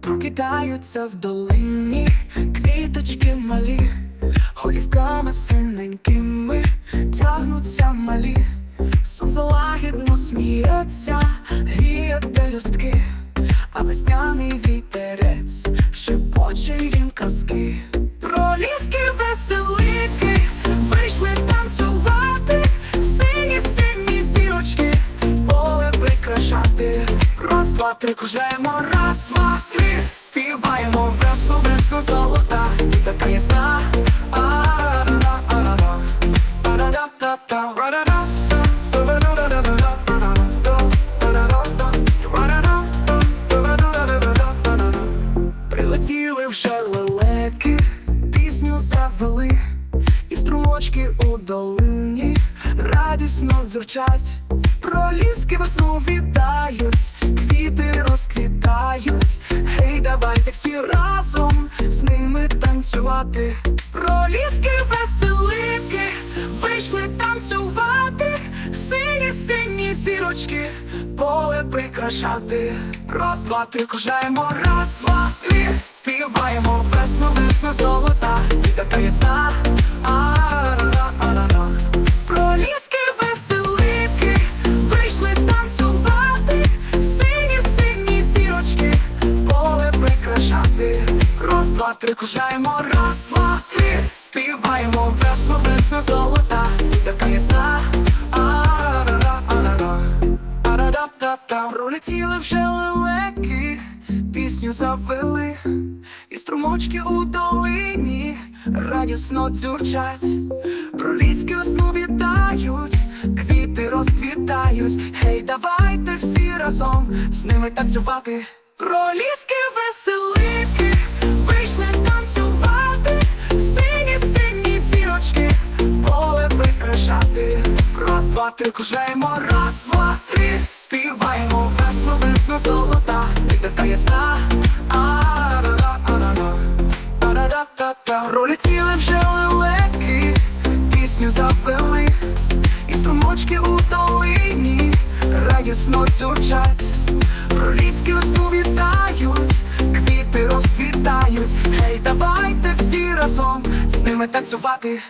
Прокидаються в долині квіточки малі, голівками синенькими тягнуться малі, сонце лагідно сміється, гріє пелюстки, а весняний вітерець Три, кружаємо, раз, два, три, співаємо весло, весло золота, така ясна. Прилетіли вже лелеки, пісню завели, і струмочки у долині. Радісно дзюрчать, проліски весну вітають, квіти розквітають. Гей, давайте всі разом з ними танцювати. Проліски веселики вийшли танцювати, сині сині зірочки, поле прикрашати. Раз, два, три, кружаємо, раз, два, три, співаємо весну, весну золота, і така ясна. Два, три, кружаємо, раз, два, три, співаємо весну, весну золота, така ясна. А-ра-ра, а-ра-ра. Арадап-та-та Пролетіли вже лелеки, пісню завели, і струмочки у долині. Радісно дзюрчать, проліски сну вітають, квіти розквітають. Гей, давайте всі разом з ними танцювати. Проліски веселики Два, кружаємо, раз, два, три, співаємо весло, весно золота, ти така ясна. А-ра-ра, а-ра-ра, а-ра-ра-та-та. Пролетіли вже лелеки, пісню завели, і струмочки у долині радісно дзюрчать. Проліски весну вітають, квіти розквітають. Гей, давайте всі разом з ними танцювати.